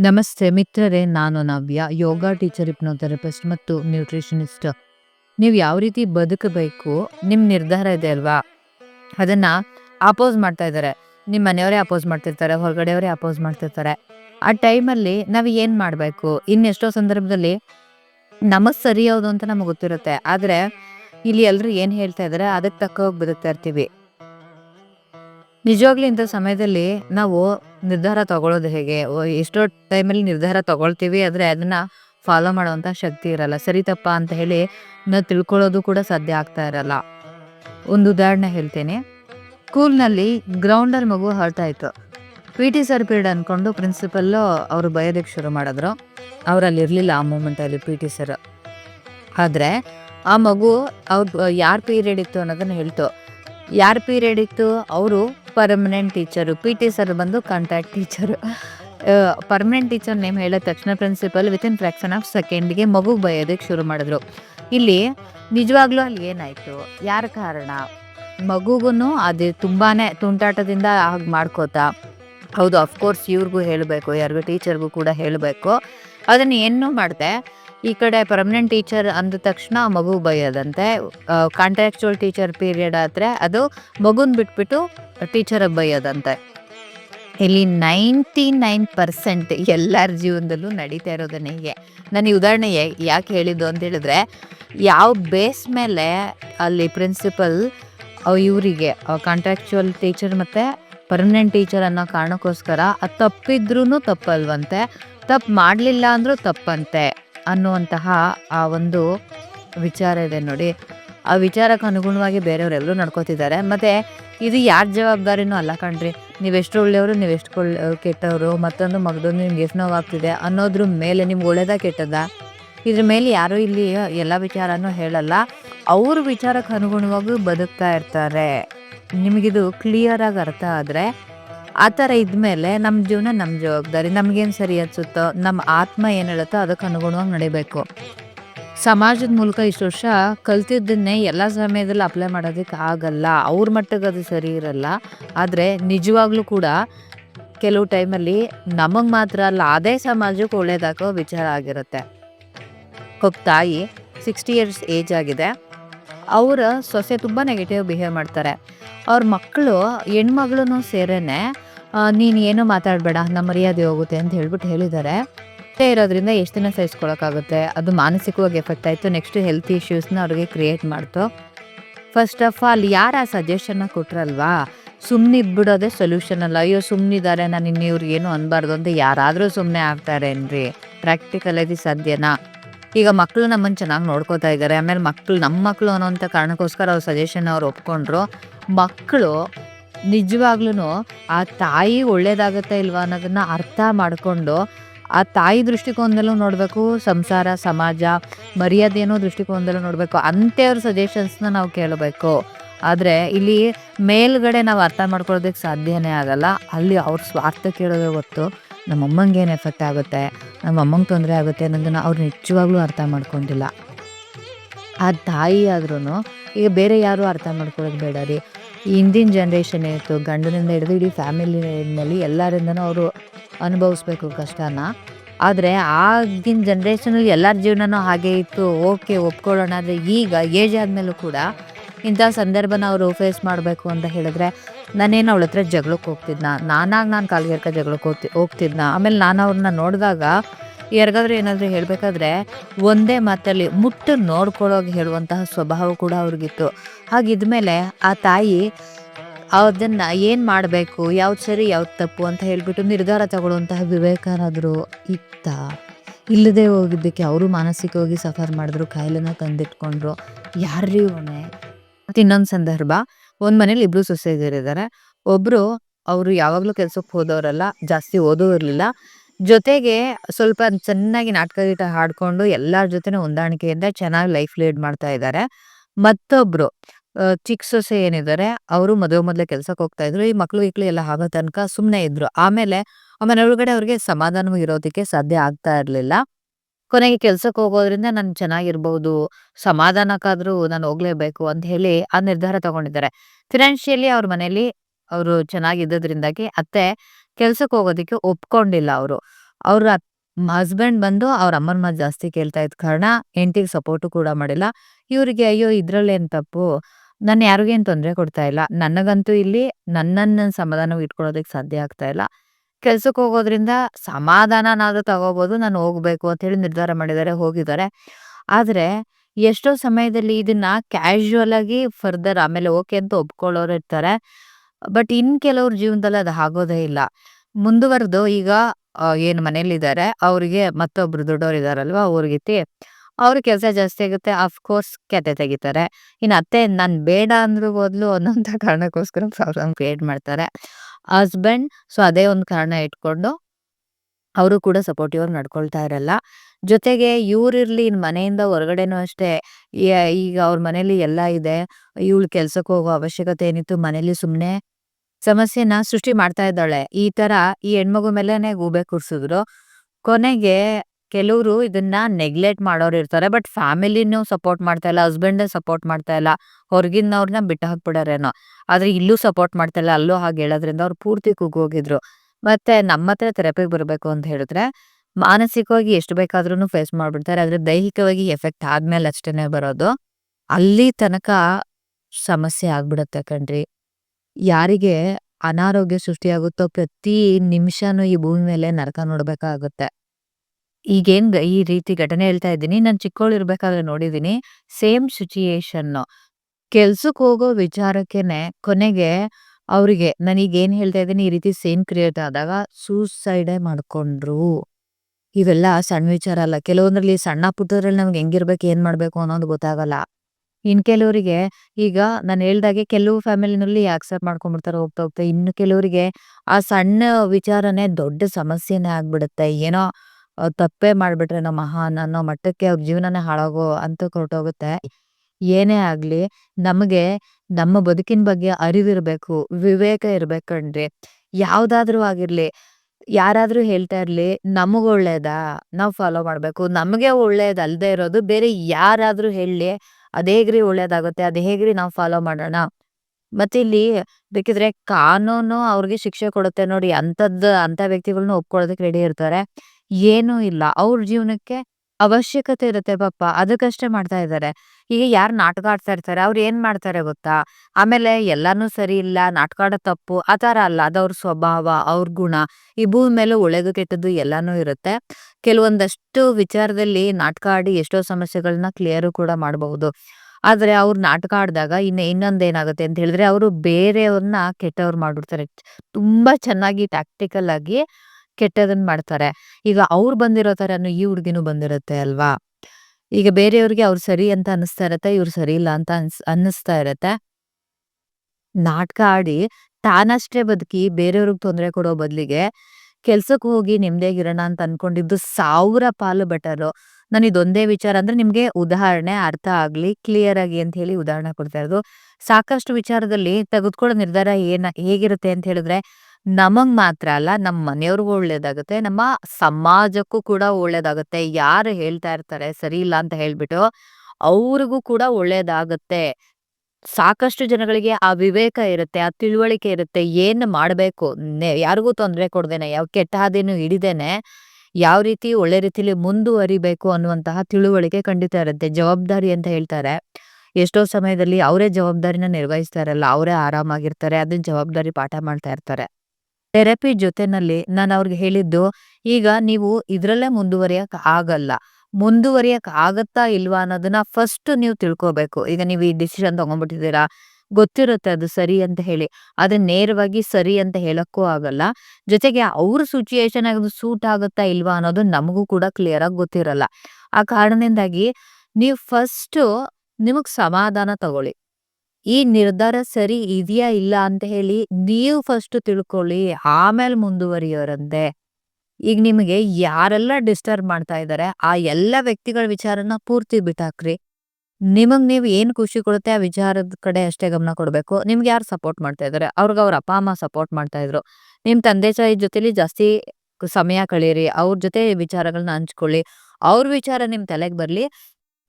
ನಮಸ್ತೆ ಮಿತ್ರರೇ, ನಾನು ನವ್ಯ, ಯೋಗ ಟೀಚರ್ ಇಪ್ನೋಥೆರಪಿಸ್ಟ್ ಮತ್ತು ನ್ಯೂಟ್ರಿಷನಿಸ್ಟ್. ನೀವು ಯಾವ ರೀತಿ ಬದುಕಬೇಕು ನಿಮ್ಮ ನಿರ್ಧಾರ ಇದೆ ಅಲ್ವಾ? ಅದನ್ನ ಅಪೋಸ್ ಮಾಡ್ತಾ ಇದ್ದಾರೆ. ನಿಮ್ಮ ಮನೆಯವರೇ ಅಪೋಸ್ ಮಾಡ್ತಿರ್ತಾರೆ, ಹೊರಗಡೆಯವರೇ ಅಪೋಸ್ ಮಾಡ್ತಿರ್ತಾರೆ. ಆ ಟೈಮಲ್ಲಿ ನಾವು ಏನು ಮಾಡಬೇಕು? ಇನ್ನೆಷ್ಟೋ ಸಂದರ್ಭದಲ್ಲಿ ನಮಗೆ ಸರಿ ಯಾವುದು ಅಂತ ನಮಗೆ ಗೊತ್ತಿರುತ್ತೆ. ಆದರೆ ಇಲ್ಲಿ ಎಲ್ಲರೂ ಏನು ಹೇಳ್ತಾ ಇದ್ದಾರೆ ಅದಕ್ಕೆ ತಕ್ಕ ಹೋಗಿ ಬದುಕ್ತಾ ಇರ್ತೀವಿ. ನಿಜವಾಗ್ಲೂ ಇಂಥ ಸಮಯದಲ್ಲಿ ನಾವು ನಿರ್ಧಾರ ತಗೊಳ್ಳೋದು ಹೇಗೆ? ಎಷ್ಟೋ ಟೈಮಲ್ಲಿ ನಿರ್ಧಾರ ತಗೊಳ್ತೀವಿ, ಆದರೆ ಅದನ್ನ ಫಾಲೋ ಮಾಡುವಂಥ ಶಕ್ತಿ ಇರಲ್ಲ. ಸರಿ ತಪ್ಪ ಅಂತ ಹೇಳಿ ನಾವು ತಿಳ್ಕೊಳ್ಳೋದು ಕೂಡ ಸಾಧ್ಯ ಆಗ್ತಾ ಇರಲ್ಲ. ಒಂದು ಉದಾಹರಣೆ ಹೇಳ್ತೇನೆ. ಸ್ಕೂಲ್ನಲ್ಲಿ ಗ್ರೌಂಡಲ್ಲಿ ಮಗು ಇತ್ತು. ಪಿ ಟಿ ಸರ್ ಪೀರಿಯಡ್ ಅಂದ್ಕೊಂಡು ಪ್ರಿನ್ಸಿಪಲ್ಲು ಅವರು ಬಯೋದಕ್ಕೆ ಶುರು ಮಾಡಿದ್ರು. ಅವರಲ್ಲಿ ಇರಲಿಲ್ಲ ಆ ಮೂಮೆಂಟಲ್ಲಿ ಪಿ ಟಿ ಸರ್ ಆದರೆ ಆ ಮಗು ಅವ್ರು, ಯಾರು ಪೀರಿಯಡ್ ಇತ್ತು ಅನ್ನೋದನ್ನು ಹೇಳ್ತು. ಯಾರು ಪೀರಿಯಡ್ ಇತ್ತು? ಅವರು permanent teacher P T sir ಬಂದು contact teacher permanent teacher name ಹೇಳಿದ ತಕ್ಷಣ principal with in fraction of ಸೆಕೆಂಡ್ಗೆ ಮಗು ಬಯೋದಕ್ಕೆ ಶುರು ಮಾಡಿದ್ರು. ಇಲ್ಲಿ ನಿಜವಾಗ್ಲೂ ಅಲ್ಲಿ ಏನಾಯಿತು? ಯಾರ ಕಾರಣ? ಮಗುಗೂ ಅದು ತುಂಬಾ ತುಂಟಾಟದಿಂದ ಹಾಗೆ ಮಾಡ್ಕೋತಾ. ಹೌದು ಅಫ್ಕೋರ್ಸ್ ಇವ್ರಿಗೂ ಹೇಳಬೇಕು, ಯಾರಿಗೂ ಟೀಚರ್ಗೂ ಕೂಡ ಹೇಳಬೇಕು. ಅದನ್ನು ಏನು ಮಾಡಿದೆ? ಈ ಕಡೆ ಪರ್ಮನೆಂಟ್ ಟೀಚರ್ ಅಂದ ತಕ್ಷಣ ಮಗು ಬೈಯೋದಂತೆ. ಕಾಂಟ್ರಾಕ್ಚುವಲ್ ಟೀಚರ್ ಪೀರಿಯಡ್ ಆದರೆ ಅದು ಮಗುನ ಬಿಟ್ಬಿಟ್ಟು ಟೀಚರಿಗೆ ಬೈಯೋದಂತೆ. ಇಲ್ಲಿ ನೈಂಟಿ ನೈನ್ ಪರ್ಸೆಂಟ್ ಎಲ್ಲರ ಜೀವನದಲ್ಲೂ ನಡೀತಾ ಇರೋದು ಹೀಗೆ. ನಾನು ಈ ಉದಾಹರಣೆ ಯಾಕೆ ಹೇಳಿದ್ದು ಅಂತ ಹೇಳಿದ್ರೆ, ಯಾವ ಬೇಸ್ ಮೇಲೆ ಅಲ್ಲಿ ಪ್ರಿನ್ಸಿಪಲ್ ಇವರಿಗೆ ಕಾಂಟ್ರಾಕ್ಚುವಲ್ ಟೀಚರ್ ಮತ್ತು ಪರ್ಮನೆಂಟ್ ಟೀಚರ್ ಅನ್ನೋ ಕಾರಣಕ್ಕೋಸ್ಕರ ಅದು ತಪ್ಪಿದ್ರೂ ತಪ್ಪಲ್ವಂತೆ. ತಪ್ಪು ಮಾಡಲಿಲ್ಲ ಅಂದರೂ ತಪ್ಪಂತೆ. ಅನ್ನುವಂತಹ ಆ ಒಂದು ವಿಚಾರ ಇದೆ ನೋಡಿ. ಆ ವಿಚಾರಕ್ಕೆ ಅನುಗುಣವಾಗಿ ಬೇರೆಯವರೆಲ್ಲರೂ ನಡ್ಕೋತಿದ್ದಾರೆ. ಮತ್ತು ಇದು ಯಾರ ಜವಾಬ್ದಾರಿನೂ ಅಲ್ಲ ಕಣ್ರಿ. ನೀವೆಷ್ಟು ಒಳ್ಳೆಯವರು ನೀವೆಷ್ಟು ಒಳ್ಳೆ ಕೆಟ್ಟವರು, ಮತ್ತೊಂದು ಮಗದೊಂದು ನಿಮ್ಗೆ ಎಷ್ಟು ನೋವಾಗ್ತಿದೆ ಅನ್ನೋದ್ರ ಮೇಲೆ ನಿಮ್ಗೆ ಒಳ್ಳೆಯದ ಕೆಟ್ಟದ? ಇದ್ರ ಮೇಲೆ ಯಾರೂ ಇಲ್ಲಿ ಎಲ್ಲ ವಿಚಾರನೂ ಹೇಳಲ್ಲ. ಅವ್ರ ವಿಚಾರಕ್ಕೆ ಅನುಗುಣವಾಗಿ ಬದುಕ್ತಾ ಇರ್ತಾರೆ. ನಿಮಗಿದು ಕ್ಲಿಯರಾಗಿ ಅರ್ಥ ಆದರೆ ಆ ಥರ ಇದ್ಮೇಲೆ ನಮ್ಮ ಜೀವನ ನಮ್ಮ ಜವಾಬ್ದಾರಿ, ನಮಗೇನು ಸರಿ ಅನ್ಸುತ್ತೋ, ನಮ್ಮ ಆತ್ಮ ಏನು ಹೇಳುತ್ತೋ ಅದಕ್ಕೆ ಅನುಗುಣವಾಗಿ ನಡಿಬೇಕು. ಸಮಾಜದ ಮೂಲಕ ಇಷ್ಟು ವರ್ಷ ಕಲ್ತಿದ್ದನ್ನೇ ಎಲ್ಲ ಸಮಯದಲ್ಲಿ ಅಪ್ಲೈ ಮಾಡೋದಕ್ಕೆ ಆಗಲ್ಲ. ಅವ್ರ ಮಟ್ಟಿಗೆ ಅದು ಸರಿ ಇರಲ್ಲ. ಆದರೆ ನಿಜವಾಗ್ಲೂ ಕೂಡ ಕೆಲವು ಟೈಮಲ್ಲಿ ನಮಗೆ ಮಾತ್ರ ಅಲ್ಲ, ಅದೇ ಸಮಾಜಕ್ಕೆ ಒಳ್ಳೇದಾಗೋ ವಿಚಾರ ಆಗಿರುತ್ತೆ. ಒಬ್ಬ ತಾಯಿ ಸಿಕ್ಸ್ಟಿ ಇಯರ್ಸ್ ಏಜ್ ಆಗಿದೆ. ಅವರ ಸೊಸೆ ತುಂಬ ನೆಗೆಟಿವ್ ಬಿಹೇವ್ ಮಾಡ್ತಾರೆ. ಅವ್ರ ಮಕ್ಕಳು ಹೆಣ್ಮಗಳೂ ಸೇರೇನೆ ನೀನು ಏನೂ ಮಾತಾಡಬೇಡ ನಮ್ಮ ಮರ್ಯಾದೆ ಹೋಗುತ್ತೆ ಅಂತ ಹೇಳ್ಬಿಟ್ಟು ಹೇಳಿದ್ದಾರೆ. ಇರೋದ್ರಿಂದ ಎಷ್ಟು ದಿನ ಸಹಿಸ್ಕೊಳಕ್ಕಾಗುತ್ತೆ? ಅದು ಮಾನಸಿಕವಾಗಿ ಎಫೆಕ್ಟ್ ಆಯಿತು ನೆಕ್ಸ್ಟ್ ಹೆಲ್ತ್ ಇಶ್ಯೂಸ್ನ ಅವ್ರಿಗೆ ಕ್ರಿಯೇಟ್ ಮಾಡ್ತು. ಫಸ್ಟ್ ಆಫ್ ಆಲ್ ಯಾರು ಆ ಸಜೆಷನ್ನ ಕೊಟ್ರಲ್ವಾ? ಸುಮ್ಮನೆ ಇದ್ಬಿಡೋದೇ ಸೊಲ್ಯೂಷನ್ ಅಲ್ಲ. ಅಯ್ಯೋ ಸುಮ್ಮನಿದ್ದಾರೆ ನಾನು ಇನ್ನು ಇವ್ರಿಗೆ ಏನು ಅನ್ಬಾರ್ದು ಅಂತ ಯಾರಾದರೂ ಸುಮ್ಮನೆ ಆಗ್ತಾರೇನ್ರಿ ಪ್ರಾಕ್ಟಿಕಲ್ ಆಗಿ ಸಾಧ್ಯನಾ? ಈಗ ಮಕ್ಕಳು ನಮ್ಮನ್ನು ಚೆನ್ನಾಗಿ ನೋಡ್ಕೋತಾ ಇದ್ದಾರೆ ಆಮೇಲೆ ಮಕ್ಕಳು ನಮ್ಮ ಮಕ್ಕಳು ಅನ್ನೋಂಥ ಕಾರಣಕ್ಕೋಸ್ಕರ ಅವ್ರ ಸಜೆಷನ್ ಅವ್ರು ಒಪ್ಕೊಂಡ್ರು. ಮಕ್ಕಳು ನಿಜವಾಗ್ಲೂ ಆ ತಾಯಿ ಒಳ್ಳೇದಾಗತ್ತೆ ಇಲ್ವಾ ಅನ್ನೋದನ್ನ ಅರ್ಥ ಮಾಡಿಕೊಂಡು ಆ ತಾಯಿ ದೃಷ್ಟಿಕೋನದಲ್ಲೂ ನೋಡಬೇಕು, ಸಂಸಾರ, ಸಮಾಜ, ಮರ್ಯಾದೆಯನ್ನೋ ದೃಷ್ಟಿಕೋನದಲ್ಲೂ ನೋಡಬೇಕು. ಅಂತೆಯವ್ರ ಸಜೆಷನ್ಸ್ನ ನಾವು ಕೇಳಬೇಕು. ಆದರೆ ಇಲ್ಲಿ ಮೇಲ್ಗಡೆ ನಾವು ಅರ್ಥ ಮಾಡ್ಕೊಳ್ಳೋದಕ್ಕೆ ಸಾಧ್ಯನೇ ಆಗಲ್ಲ. ಅಲ್ಲಿ ಅವ್ರ ಸ್ವಾರ್ಥ ಕೇಳೋದೇ ಗೊತ್ತು ನಮ್ಮಮ್ಮಂಗೆ ಏನು ಎಫೆಕ್ಟ್ ಆಗುತ್ತೆ ನಮ್ಮ ಅಮ್ಮಂಗೆ ತೊಂದರೆ ಆಗುತ್ತೆ ಅನ್ನೋದನ್ನು ಅವ್ರು ನಿಜವಾಗ್ಲೂ ಅರ್ಥ ಮಾಡ್ಕೊಂಡಿಲ್ಲ. ಆ ತಾಯಿ ಆದ್ರೂ ಈಗ ಬೇರೆ ಯಾರೂ ಅರ್ಥ ಮಾಡ್ಕೊಳ್ಳೋದು ಬೇಡ ರೀ. ಹಿಂದಿನ ಜನ್ರೇಷನ್ ಏನಿತ್ತು ಗಂಡನಿಂದ ಹಿಡಿದು ಇಡೀ ಫ್ಯಾಮಿಲಿನಲ್ಲಿ ಎಲ್ಲರಿಂದನೂ ಅವರು ಅನುಭವಿಸ್ಬೇಕು ಕಷ್ಟನ. ಆದರೆ ಆಗಿನ ಜನ್ರೇಷನಲ್ಲಿ ಎಲ್ಲರ ಜೀವನನೂ ಹಾಗೆ ಇತ್ತು. ಓಕೆ, ಒಪ್ಕೊಳ್ಳೋಣ. ಆದರೆ ಈಗ ಏಜ್ ಆದಮೇಲೂ ಕೂಡ ಇಂಥ ಸಂದರ್ಭನ ಅವರು ಫೇಸ್ ಮಾಡಬೇಕು ಅಂತ ಹೇಳಿದ್ರೆ ನಾನೇನು ಅವಳ ಹತ್ರ ಜಗಳಕ್ಕೆ ಹೋಗ್ತಿದ್ನ? ನಾನಾಗಿ ನಾನು ಕಾಲ್ಗೆರ್ಕ ಜಗಳಕ್ಕೆ ಹೋಗ್ತಿ, ಹೋಗ್ತಿದ್ನ? ಆಮೇಲೆ ನಾನು ಅವ್ರನ್ನ ನೋಡಿದಾಗ ಯಾರಿಗಾದ್ರೂ ಏನಾದರೂ ಹೇಳಬೇಕಾದ್ರೆ ಒಂದೇ ಮಾತಲ್ಲಿ ಮುಟ್ಟು ನೋಡ್ಕೊಳ್ಳೋಗಿ ಹೇಳುವಂತಹ ಸ್ವಭಾವ ಕೂಡ ಅವ್ರಿಗಿತ್ತು. ಹಾಗಿದ್ಮೇಲೆ ಆ ತಾಯಿ ಅದನ್ನು ಏನು ಮಾಡಬೇಕು ಯಾವ್ದು ಸರಿ ಯಾವ್ದು ತಪ್ಪು ಅಂತ ಹೇಳ್ಬಿಟ್ಟು ನಿರ್ಧಾರ ತಗೊಳ್ಳುವಂತಹ ವಿವೇಕನಾದರೂ ಇತ್ತ? ಇಲ್ಲದೆ ಹೋಗಿದ್ದಕ್ಕೆ ಅವರು ಮಾನಸಿಕವಾಗಿ ಸಫರ್ ಮಾಡಿದ್ರು ಕಾಯಿಲೆನ ತಂದಿಟ್ಕೊಂಡ್ರು. ಯಾರ್ರೀ ಒಮ್ಮೆ ಮತ್ತು ಇನ್ನೊಂದು ಸಂದರ್ಭ ಒಂದು ಮನೇಲಿ ಇಬ್ರು ಸೊಸೆಯರಿದ್ದಾರೆ ಒಬ್ಬರು ಅವರು ಯಾವಾಗಲೂ ಕೆಲ್ಸಕ್ಕೆ ಹೋದವರಲ್ಲ ಜಾಸ್ತಿ ಓದೋ ಇರಲಿಲ್ಲ. ಜೊತೆಗೆ ಸ್ವಲ್ಪ ಚೆನ್ನಾಗಿ ನಾಟಕ ಗೀಟ ಹಾಡ್ಕೊಂಡು ಎಲ್ಲರ ಜೊತೆನೂ ಹೊಂದಾಣಿಕೆಯಿಂದ ಚೆನ್ನಾಗಿ ಲೈಫ್ ಲೀಡ್ ಮಾಡ್ತಾ ಇದ್ದಾರೆ ಮತ್ತೊಬ್ರು ಆ, ಚಿಕ್ಕ ಏನಿದ್ದಾರೆ ಅವರು ಮದುವೆ ಮೊದಲೇ ಕೆಲ್ಸಕ್ಕೆ ಹೋಗ್ತಾ ಇದ್ರು, ಈ ಮಕ್ಳು ಇಕ್ಳು ಎಲ್ಲ ಆಗೋ ತನಕ ಸುಮ್ಮನೆ ಇದ್ರು ಆಮೇಲೆ ಆಮೇಲೆ ಒಳಗಡೆ ಅವ್ರಿಗೆ ಸಮಾಧಾನ ಇರೋದಕ್ಕೆ ಸಾಧ್ಯ ಆಗ್ತಾ ಇರಲಿಲ್ಲ ಕೊನೆಗೆ ಕೆಲ್ಸಕ್ಕೆ ಹೋಗೋದ್ರಿಂದ ನಾನು ಚೆನ್ನಾಗಿರ್ಬೋದು, ಸಮಾಧಾನಕ್ಕಾದ್ರೂ ನಾನು ಹೋಗ್ಲೇಬೇಕು ಅಂತ ಹೇಳಿ ಆ ನಿರ್ಧಾರ ತಗೊಂಡಿದ್ದಾರೆ ಫಿನಾನ್ಷಿಯಲಿ ಅವ್ರ ಮನೇಲಿ ಅವರು ಚೆನ್ನಾಗಿದ್ದದ್ರಿಂದಾಗಿ ಅತ್ತೆ ಕೆಲ್ಸಕ್ಕೆ ಹೋಗೋದಕ್ಕೆ ಒಪ್ಕೊಂಡಿಲ್ಲ ಅವರು ಅವ್ರ ಹಸ್ಬೆಂಡ್ ಬಂದು ಅವ್ರ ಅಮ್ಮನ ಮಾತು ಜಾಸ್ತಿ ಕೇಳ್ತಾ ಇದ್ದ ಕಾರಣ, ಹೆಂಡತಿಗೆ ಸಪೋರ್ಟು ಕೂಡ ಮಾಡಿಲ್ಲ. ಇವರಿಗೆ, ಅಯ್ಯೋ, ಇದ್ರಲ್ಲೇನ್ ತಪ್ಪು? ನಾನು ಯಾರಿಗೇನು ತೊಂದರೆ ಕೊಡ್ತಾ ಇಲ್ಲ. ನನಗಂತೂ ಇಲ್ಲಿ ನನ್ನನ್ನ ಸಮಾಧಾನವಾಗಿ ಇಟ್ಕೊಳ್ಳೋದಕ್ಕೆ ಸಾಧ್ಯ ಆಗ್ತಾ ಇಲ್ಲ. ಕೆಲ್ಸಕ್ಕೆ ಹೋಗೋದ್ರಿಂದ ಸಮಾಧಾನನಾದ್ರೂ ತಗೋಬೋದು. ನಾನು ಹೋಗ್ಬೇಕು ಅಂತ ಹೇಳಿ ನಿರ್ಧಾರ ಮಾಡಿದ್ದಾರೆ, ಹೋಗಿದ್ದಾರೆ. ಆದ್ರೆ ಎಷ್ಟೋ ಸಮಯದಲ್ಲಿ ಇದನ್ನ ಕ್ಯಾಶುವಲ್ ಆಗಿ ಫರ್ದರ್ ಆಮೇಲೆ ಓಕೆ ಅಂತ ಒಪ್ಕೊಳ್ಳೋರು ಇರ್ತಾರೆ. ಬಟ್ ಇನ್ ಕೆಲವ್ರ ಜೀವನದಲ್ಲಿ ಅದು ಆಗೋದೇ ಇಲ್ಲ. ಮುಂದುವರೆದು ಈಗ ಅ, ಏನ್ ಮನೇಲಿದ್ದಾರೆ ಅವ್ರಿಗೆ ಮತ್ತೊಬ್ರು ದೊಡ್ಡೋರಿದಾರಲ್ವಾ ಊರ್ಗಿತಿ ಅವ್ರ ಕೆಲಸ ಜಾಸ್ತಿ ಆಗುತ್ತೆ ಅಫ್ಕೋರ್ಸ್ ಕೆತೆ ತೆಗಿತಾರೆ. ಇನ್ನು ಅತ್ತೆ, ನಾನು ಬೇಡ ಅಂದ್ರು ಬದಲು ಅನ್ನೋಂಥ ಕಾರಣಕ್ಕೋಸ್ಕರ ಪ್ರಾಬ್ಲಮ್ ಕ್ರಿಯೇಟ್ ಮಾಡ್ತಾರೆ. ಹಸ್ಬೆಂಡ್ ಸೊ ಅದೇ ಒಂದು ಕಾರಣ ಇಟ್ಕೊಂಡು ಅವರು ಕೂಡ ಸಪೋರ್ಟಿವ್ ಆಗಿ ನಡ್ಕೊಳ್ತಾ ಇರಲ್ಲ. ಜೊತೆಗೆ ಇವ್ರಿರ್ಲಿ ಮನೆಯಿಂದ ಹೊರಗಡೆನೂ ಅಷ್ಟೇ. ಈಗ ಅವ್ರ ಮನೇಲಿ ಎಲ್ಲ ಇದೆ. ಇವಳು ಕೆಲ್ಸಕ್ಕೆ ಹೋಗೋ ಅವಶ್ಯಕತೆ ಏನಿತ್ತು, ಮನೇಲಿ ಸುಮ್ನೆ ಸಮಸ್ಯೆನ ಸೃಷ್ಟಿ ಮಾಡ್ತಾ ಇದ್ದಾಳೆ. ಈ ತರ ಈ ಹೆಣ್ಮಗು ಮೇಲೆನೆ ಗೂಬೆ ಕೂರ್ಸಿದ್ರು. ಕೊನೆಗೆ ಕೆಲವರು ಇದನ್ನ ನೆಗ್ಲೆಕ್ಟ್ ಮಾಡೋರು ಇರ್ತಾರೆ ಬಟ್ ಫ್ಯಾಮಿಲಿನೂ ಸಪೋರ್ಟ್ ಮಾಡ್ತಾ ಇಲ್ಲ ಹಸ್ಬೆಂಡ್ ಸಪೋರ್ಟ್ ಮಾಡ್ತಾ ಇಲ್ಲ ಹೊರಗಿನವ್ರನ್ನ ಬಿಟ್ಟು ಹಾಕ್ಬಿಡಾರೇನೋ. ಆದ್ರೆ ಇಲ್ಲೂ ಸಪೋರ್ಟ್ ಮಾಡ್ತಾ ಇಲ್ಲ, ಅಲ್ಲೂ ಹಾಗೆ ಹೇಳೋದ್ರಿಂದ ಅವ್ರು ಪೂರ್ತಿ ಕುಗ್ಗೋಗಿದ್ರು ಮತ್ತೆ ನಮ್ಮ ಹತ್ರ ಥೆರಪಿಗೆ ಬರಬೇಕು ಅಂತ ಹೇಳಿದ್ರೆ, ಮಾನಸಿಕವಾಗಿ ಎಷ್ಟು ಬೇಕಾದ್ರೂ ಫೇಸ್ ಮಾಡ್ಬಿಡ್ತಾರೆ, ಆದ್ರೆ ದೈಹಿಕವಾಗಿ ಎಫೆಕ್ಟ್ ಆದ್ಮೇಲೆ ಅಷ್ಟೇನೆ ಬರೋದು. ಅಲ್ಲಿ ತನಕ ಸಮಸ್ಯೆ ಆಗ್ಬಿಡತ್ತೆ ಕಣ್ರಿ. ಯಾರಿಗೆ ಅನಾರೋಗ್ಯ ಸೃಷ್ಟಿಯಾಗುತ್ತೋ ಪ್ರತಿ ನಿಮಿಷನೂ ಈ ಭೂಮಿ ಮೇಲೆ ನರಕ ನೋಡ್ಬೇಕಾಗುತ್ತೆ. ಈಗೇನ್ ಈ ರೀತಿ ಘಟನೆ ಹೇಳ್ತಾ ಇದ್ದೀನಿ. ನಾನು ಚಿಕ್ಕವಳಿರ್ಬೇಕಾದ್ರೆ ನೋಡಿದೀನಿ ಸೇಮ್ ಸಿಚುಯೇಷನ್ ಕೆಲ್ಸಕ್ಕೆ ಹೋಗೋ ವಿಚಾರಕ್ಕೇನೆ ಕೊನೆಗೆ ಅವರಿಗೆ ನಾನೀಗೇನ್ ಹೇಳ್ತಾ ಇದ್ದೀನಿ, ಈ ರೀತಿ ಸೇಮ್ ಕ್ರಿಯೇಟ್ ಆದಾಗ ಸೂಸೈಡೇ ಮಾಡ್ಕೊಂಡ್ರು. ಇವೆಲ್ಲ ಸಣ್ಣ ವಿಚಾರ ಅಲ್ಲ. ಕೆಲವೊಂದ್ರಲ್ಲಿ ಸಣ್ಣ ಪುಟ್ಟದ್ರಲ್ಲಿ ನಮ್ಗೆ ಹೆಂಗಿರ್ಬೇಕು, ಏನ್ ಮಾಡ್ಬೇಕು ಅನ್ನೋದು ಗೊತ್ತಾಗಲ್ಲ. ಇನ್ ಕೆಲವರಿಗೆ ಈಗ ನಾನು ಹೇಳ್ದಾಗೆ ಕೆಲವು ಫ್ಯಾಮಿಲಿನಲ್ಲಿ ಆಕ್ಸೆಪ್ಟ್ ಮಾಡ್ಕೊಂಡ್ಬಿಡ್ತಾರೆ, ಹೋಗ್ತಾ ಹೋಗ್ತಾ. ಇನ್ನು ಕೆಲವರಿಗೆ ಆ ಸಣ್ಣ ವಿಚಾರನೇ ದೊಡ್ಡ ಸಮಸ್ಯೆನೇ ಆಗ್ಬಿಡುತ್ತೆ. ಏನೋ ತಪ್ಪೇ ಮಾಡ್ಬಿಟ್ರೆ ನಮ್ಮ ಮಹಾನ್ ಅನ್ನೋ ಮಟ್ಟಕ್ಕೆ ಅವ್ರ ಜೀವನನೇ ಹಾಳಾಗೋ ಅಂತ ಹೊರಟೋಗುತ್ತೆ. ಏನೇ ಆಗ್ಲಿ, ನಮಗೆ ನಮ್ಮ ಬದುಕಿನ ಬಗ್ಗೆ ಅರಿವಿರ್ಬೇಕು, ವಿವೇಕ ಇರ್ಬೇಕಣ್ರಿ ಯಾವ್ದಾದ್ರೂ ಆಗಿರ್ಲಿ, ಯಾರಾದ್ರೂ ಹೇಳ್ತಾ ಇರ್ಲಿ, ನಮಗ್ ಒಳ್ಳೇದಾ? ನಾವ್ ಫಾಲೋ ಮಾಡ್ಬೇಕು. ನಮಗೆ ಒಳ್ಳೇದಲ್ದೇ ಇರೋದು ಬೇರೆ ಯಾರಾದ್ರೂ ಹೇಳಿ, ಅದ್ ಹೇಗ್ರಿ ಒಳ್ಳೇದಾಗುತ್ತೆ, ಅದ್ ಹೇಗ್ರಿ ನಾವ್ ಫಾಲೋ ಮಾಡೋಣ? ಮತ್ತೆ ಇಲ್ಲಿ ಬೇಕಿದ್ರೆ ಕಾನೂನು ಅವ್ರಿಗೆ ಶಿಕ್ಷೆ ಕೊಡುತ್ತೆ ನೋಡಿ ಅಂತದ್ ಅಂತ ವ್ಯಕ್ತಿಗಳನ್ನ ಒಪ್ಕೊಳ್ಳೋದಕ್ಕೆ ರೆಡಿ ಇರ್ತಾರೆ. ಏನೂ ಇಲ್ಲ. ಅವ್ರ ಜೀವನಕ್ಕೆ ಅವಶ್ಯಕತೆ ಇರುತ್ತೆ ಪಾಪ. ಅದಕ್ಕಷ್ಟೇ ಮಾಡ್ತಾ ಇದ್ದಾರೆ. ಈಗ ಯಾರು ನಾಟಕ ಆಡ್ತಾ ಇರ್ತಾರೆ, ಅವ್ರು ಏನ್ ಮಾಡ್ತಾರೆ ಗೊತ್ತಾ? ಆಮೇಲೆ ಎಲ್ಲಾನು ಸರಿ ಇಲ್ಲ, ನಾಟಕ ತಪ್ಪು, ಆ ತರ ಅಲ್ಲ. ಅವ್ರ ಸ್ವಭಾವ, ಅವ್ರ ಗುಣ. ಈ ಭೂಮಿ ಮೇಲೆ ಒಳ್ಳೇದು ಕೆಟ್ಟದ್ದು ಎಲ್ಲಾನು ಇರುತ್ತೆ. ಕೆಲವೊಂದಷ್ಟು ವಿಚಾರದಲ್ಲಿ ನಾಟಕ ಆಡಿ ಎಷ್ಟೋ ಸಮಸ್ಯೆಗಳನ್ನ ಕ್ಲಿಯರ್ ಕೂಡ ಮಾಡಬಹುದು. ಆದ್ರೆ ಅವ್ರು ನಾಟಕ ಆಡಿದಾಗ ಇನ್ನ ಇನ್ನೊಂದೇನಾಗುತ್ತೆ ಅಂತ ಹೇಳಿದ್ರೆ, ಅವರು ಬೇರೆಯವ್ರನ್ನ ಕೆಟ್ಟವ್ರು ಮಾಡ್ಬಿಡ್ತಾರೆ. ತುಂಬಾ ಚೆನ್ನಾಗಿ ಟ್ಯಾಕ್ಟಿಕಲ್ ಆಗಿ ಕೆಟ್ಟದನ್ನ ಮಾಡ್ತಾರೆ. ಈಗ ಅವ್ರು ಬಂದಿರೋ ತರನು ಈ ಹುಡ್ಗಿನೂ ಬಂದಿರತ್ತೆ ಅಲ್ವಾ? ಈಗ ಬೇರೆಯವ್ರಿಗೆ ಅವ್ರು ಸರಿ ಅಂತ ಅನಿಸ್ತಾ ಇರತ್ತೆ, ಇವ್ರು ಸರಿ ಇಲ್ಲ ಅಂತ ಅನ್ಸ್, ಅನ್ನಿಸ್ತಾ ಇರತ್ತೆ. ನಾಟಕ ಆಡಿ ತಾನಷ್ಟೇ ಬದುಕಿ ಬೇರೆಯವ್ರಿಗೆ ತೊಂದರೆ ಕೊಡೋ ಬದ್ಲಿಗೆ ಕೆಲ್ಸಕ್ಕೆ ಹೋಗಿ ನೆಮ್ಮದಿಯಾಗಿರೋಣ ಅಂತ ಅನ್ಕೊಂಡಿದ್ದು ಸಾವಿರ ಪಾಲು ಬೆಟರು. ನಾನು ಇದೊಂದೇ ವಿಚಾರ ಅಂದ್ರೆ ನಿಮ್ಗೆ ಉದಾಹರಣೆ ಅರ್ಥ ಆಗ್ಲಿ, ಕ್ಲಿಯರ್ ಆಗಿ ಅಂತ ಹೇಳಿ ಉದಾಹರಣೆ ಕೊಡ್ತಾ ಇರೋದು. ಸಾಕಷ್ಟು ವಿಚಾರದಲ್ಲಿ ತೆಗೆದುಕೊಳ್ಳೋ ನಿರ್ಧಾರ ಏನ, ಹೇಗಿರುತ್ತೆ ಅಂತ ಹೇಳಿದ್ರೆ ನಮಗ್ ಮಾತ್ರ ಅಲ್ಲ ನಮ್ಮ ಮನೆಯವ್ರಿಗೂ ಒಳ್ಳೇದಾಗುತ್ತೆ, ನಮ್ಮ ಸಮಾಜಕ್ಕೂ ಕೂಡ ಒಳ್ಳೇದಾಗುತ್ತೆ. ಯಾರು ಹೇಳ್ತಾ ಇರ್ತಾರೆ ಸರಿ ಇಲ್ಲ ಅಂತ ಹೇಳ್ಬಿಟ್ಟು ಅವ್ರಿಗೂ ಕೂಡ ಒಳ್ಳೇದಾಗುತ್ತೆ. ಸಾಕಷ್ಟು ಜನಗಳಿಗೆ ಆ ವಿವೇಕ ಇರುತ್ತೆ, ಆ ತಿಳುವಳಿಕೆ ಇರುತ್ತೆ, ಏನ್ ಮಾಡ್ಬೇಕು? ಯಾರಿಗೂ ತೊಂದರೆ ಕೊಡ್ದೇನೆ, ಯಾವ ಕೆಟ್ಟ ಹಾದಿನೂ ಹಿಡಿದೇನೆ ಯಾವ ರೀತಿ ಒಳ್ಳೆ ರೀತಿಲಿ ಮುಂದುವರಿಬೇಕು ಅನ್ನುವಂತಹ ತಿಳುವಳಿಕೆ ಖಂಡಿತ ಇರುತ್ತೆ. ಜವಾಬ್ದಾರಿ ಅಂತ ಹೇಳ್ತಾರೆ. ಎಷ್ಟೋ ಸಮಯದಲ್ಲಿ ಅವರೇ ಜವಾಬ್ದಾರಿನ ನಿರ್ವಹಿಸ್ತಾ ಇರಲ್ಲ, ಅವರೇ ಆರಾಮಾಗಿರ್ತಾರೆ, ಅದನ್ನ ಜವಾಬ್ದಾರಿ ಪಾಠ ಮಾಡ್ತಾ ಇರ್ತಾರೆ. ಥೆರಪಿ ಜೊತೆನಲ್ಲಿ ನಾನು ಅವ್ರಿಗೆ ಹೇಳಿದ್ದು, ಈಗ ನೀವು ಇದ್ರಲ್ಲೇ ಮುಂದುವರಿಯಕ್ ಆಗಲ್ಲ. ಮುಂದುವರಿಯಕ್ ಆಗತ್ತಾ ಇಲ್ವಾ ಅನ್ನೋದನ್ನ ಫಸ್ಟ್ ನೀವು ತಿಳ್ಕೊಬೇಕು. ಈಗ ನೀವು ಈ ಡಿಸಿಷನ್ ತಗೊಂಡ್ಬಿಟ್ಟಿದ್ದೀರಾ, ಗೊತ್ತಿರುತ್ತೆ ಅದು ಸರಿ ಅಂತ ಹೇಳಿ. ಅದನ್ನ ನೇರವಾಗಿ ಸರಿ ಅಂತ ಹೇಳಕ್ಕೂ ಆಗಲ್ಲ. ಜೊತೆಗೆ ಅವ್ರ ಸಿಚುಯೇಷನ್ ಅದು ಸೂಟ್ ಆಗುತ್ತಾ ಇಲ್ವಾ ಅನ್ನೋದು ನಮಗೂ ಕೂಡ ಕ್ಲಿಯರ್ ಆಗಿ ಗೊತ್ತಿರಲ್ಲ. ಆ ಕಾರಣದಿಂದಾಗಿ ನೀವು ಫಸ್ಟ್ ನಿಮಗ್ ಸಮಾಧಾನ ತಗೊಳ್ಳಿ. ಈ ನಿರ್ಧಾರ ಸರಿ ಇದೆಯಾ ಇಲ್ಲ ಅಂತ ಹೇಳಿ ನೀವು ಫಸ್ಟ್ ತಿಳ್ಕೊಳ್ಳಿ, ಆಮೇಲೆ ಮುಂದುವರಿಯೋರಂತೆ. ಈಗ ನಿಮಗೆ ಯಾರೆಲ್ಲ ಡಿಸ್ಟರ್ಬ್ ಮಾಡ್ತಾ ಇದ್ದಾರೆ ಆ ಎಲ್ಲ ವ್ಯಕ್ತಿಗಳ ವಿಚಾರನ ಪೂರ್ತಿ ಬಿಟ್ಟಾಕ್ರಿ ನಿಮಗ್ ನೀವು ಏನ್ ಖುಷಿ ಕೊಡುತ್ತೆ ಆ ವಿಚಾರದ ಕಡೆ ಅಷ್ಟೇ ಗಮನ ಕೊಡ್ಬೇಕು. ನಿಮ್ಗೆ ಯಾರು ಸಪೋರ್ಟ್ ಮಾಡ್ತಾ ಇದಾರೆ? ಅವ್ರಿಗೆ ಅವ್ರ ಅಪ್ಪ, ಅಮ್ಮ ಸಪೋರ್ಟ್ ಮಾಡ್ತಾ ಇದ್ರು. ನಿಮ್ ತಂದೆ, ತಾಯಿ ಜೊತೆಲಿ ಜಾಸ್ತಿ ಸಮಯ ಕಳೀರಿ, ಅವ್ರ ಜೊತೆ ವಿಚಾರಗಳನ್ನ ಹಂಚ್ಕೊಳ್ಳಿ. ಅವ್ರ ವಿಚಾರ ನಿಮ್ ತಲೆಗೆ ಬರ್ಲಿ.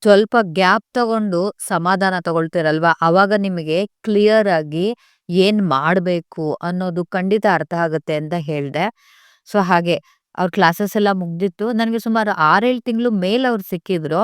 ಸ್ವಲ್ಪ ಗ್ಯಾಪ್ ತಗೊಂಡು ಸಮಾಧಾನ ತಗೊಳ್ತೀರಲ್ವಾ ಅವಾಗ ನಿಮಗೆ ಕ್ಲಿಯರ್ ಆಗಿ ಏನ್ ಮಾಡಬೇಕು ಅನ್ನೋದು ಖಂಡಿತ ಅರ್ಥ ಆಗುತ್ತೆ ಅಂತ ಹೇಳ್ದೆ ಸೊ ಹಾಗೆ ಅವ್ರ ಕ್ಲಾಸಸ್ ಎಲ್ಲ ಮುಗ್ದಿತ್ತು. ನನಗೆ ಸುಮಾರು 6-7 ತಿಂಗಳು ಮೇಲೆ ಅವ್ರು ಸಿಕ್ಕಿದ್ರು.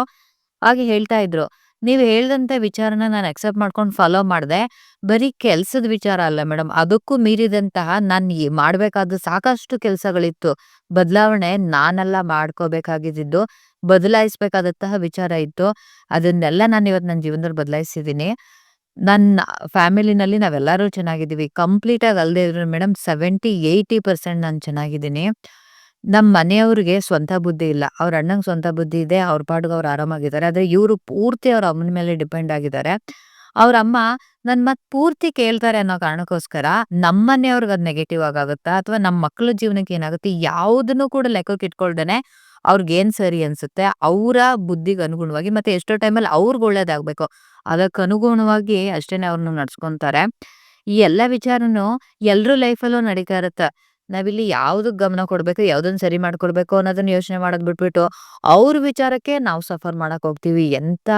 ಹಾಗೆ ಹೇಳ್ತಾ ಇದ್ರು, "ನೀವು ಹೇಳ್ದಂತ ವಿಚಾರನ ನಾನು ಅಕ್ಸೆಪ್ಟ್ ಮಾಡ್ಕೊಂಡು ಫಾಲೋ ಮಾಡಿದೆ ಬರೀ ಕೆಲ್ಸದ ವಿಚಾರ ಅಲ್ಲ ಮೇಡಮ್, ಅದಕ್ಕೂ ಮೀರಿದಂತಹ ನಾನು ಈ ಮಾಡಬೇಕಾದ ಸಾಕಷ್ಟು ಕೆಲಸಗಳಿತ್ತು ಬದಲಾವಣೆ ನಾನೆಲ್ಲ ಮಾಡ್ಕೋಬೇಕಾಗಿದ್ದು ಬದಲಾಯಿಸ್ಬೇಕಾದಂತಹ ವಿಚಾರ ಇತ್ತು. ಅದನ್ನೆಲ್ಲ ನಾನು ಇವತ್ತು ನನ್ನ ಜೀವನದಲ್ಲಿ ಬದಲಾಯಿಸಿದ್ದೀನಿ. ನನ್ನ ಫ್ಯಾಮಿಲಿನಲ್ಲಿ ನಾವೆಲ್ಲರೂ ಚೆನ್ನಾಗಿದ್ದೀವಿ. ಕಂಪ್ಲೀಟ್ ಆಗಿ ಅಲ್ಲದೆ ಇದ್ರು ಮೇಡಮ್ 70-80% ನಾನು ಚೆನ್ನಾಗಿದ್ದೀನಿ. ನಮ್ಮ ಮನೆಯವ್ರಿಗೆ ಸ್ವಂತ ಬುದ್ಧಿ ಇಲ್ಲ. ಅವ್ರ ಅಣ್ಣಂಗೆ ಸ್ವಂತ ಬುದ್ಧಿ ಇದೆ. ಅವ್ರ ಪಾಡಿಗೆ ಅವ್ರು ಆರಾಮಾಗಿದ್ದಾರೆ. ಆದ್ರೆ ಇವ್ರು ಪೂರ್ತಿ ಅವ್ರ ಅಮ್ಮನ ಮೇಲೆ ಡಿಪೆಂಡ್ ಆಗಿದ್ದಾರೆ. ಅವ್ರ ಅಮ್ಮ, ನನ್ ಮತ್ ಪೂರ್ತಿ ಕೇಳ್ತಾರೆ ಅನ್ನೋ ಕಾರಣಕ್ಕೋಸ್ಕರ ನಮ್ಮ ಮನೆಯವ್ರಿಗೆ ಅದ್ ನೆಗೆಟಿವ್ ಆಗಿ ಆಗುತ್ತಾ ಅಥವಾ ನಮ್ಮ ಮಕ್ಳ ಜೀವನಕ್ಕೆ ಏನಾಗುತ್ತೆ ಯಾವುದನ್ನು ಕೂಡ ಲೆಕ್ಕಕ್ಕೆ ಇಟ್ಕೊಳ್ದೇನೆ ಅವ್ರಿಗೇನ್ ಸರಿ ಅನ್ಸುತ್ತೆ, ಅವರ ಬುದ್ಧಿಗೆ ಅನುಗುಣವಾಗಿ ಮತ್ತೆ ಎಷ್ಟೋ ಟೈಮಲ್ಲಿ ಅವ್ರಿಗೆ ಒಳ್ಳೇದಾಗಬೇಕು ಅದಕ್ಕೆ ಅನುಗುಣವಾಗಿ ಅಷ್ಟೇನೆ ಅವ್ರನ್ನ ನಡ್ಸ್ಕೊಂತಾರೆ. ಈ ಎಲ್ಲ ವಿಚಾರನು ಎಲ್ರೂ ಲೈಫಲ್ಲೂ ನಡೀತಾ ಇರುತ್ತೆ. ನಾವಿಲ್ಲಿ ಯಾವ್ದಕ್ ಗಮನ ಕೊಡ್ಬೇಕು, ಯಾವ್ದನ್ನ ಸರಿ ಮಾಡ್ಕೊಡ್ಬೇಕು ಅನ್ನೋದನ್ನ ಯೋಚನೆ ಮಾಡೋದ್ ಬಿಟ್ಬಿಟ್ಟು, ಅವ್ರ ವಿಚಾರಕ್ಕೆ ನಾವು ಸಫರ್ ಮಾಡಕ್ ಹೋಗ್ತೀವಿ. ಎಂತ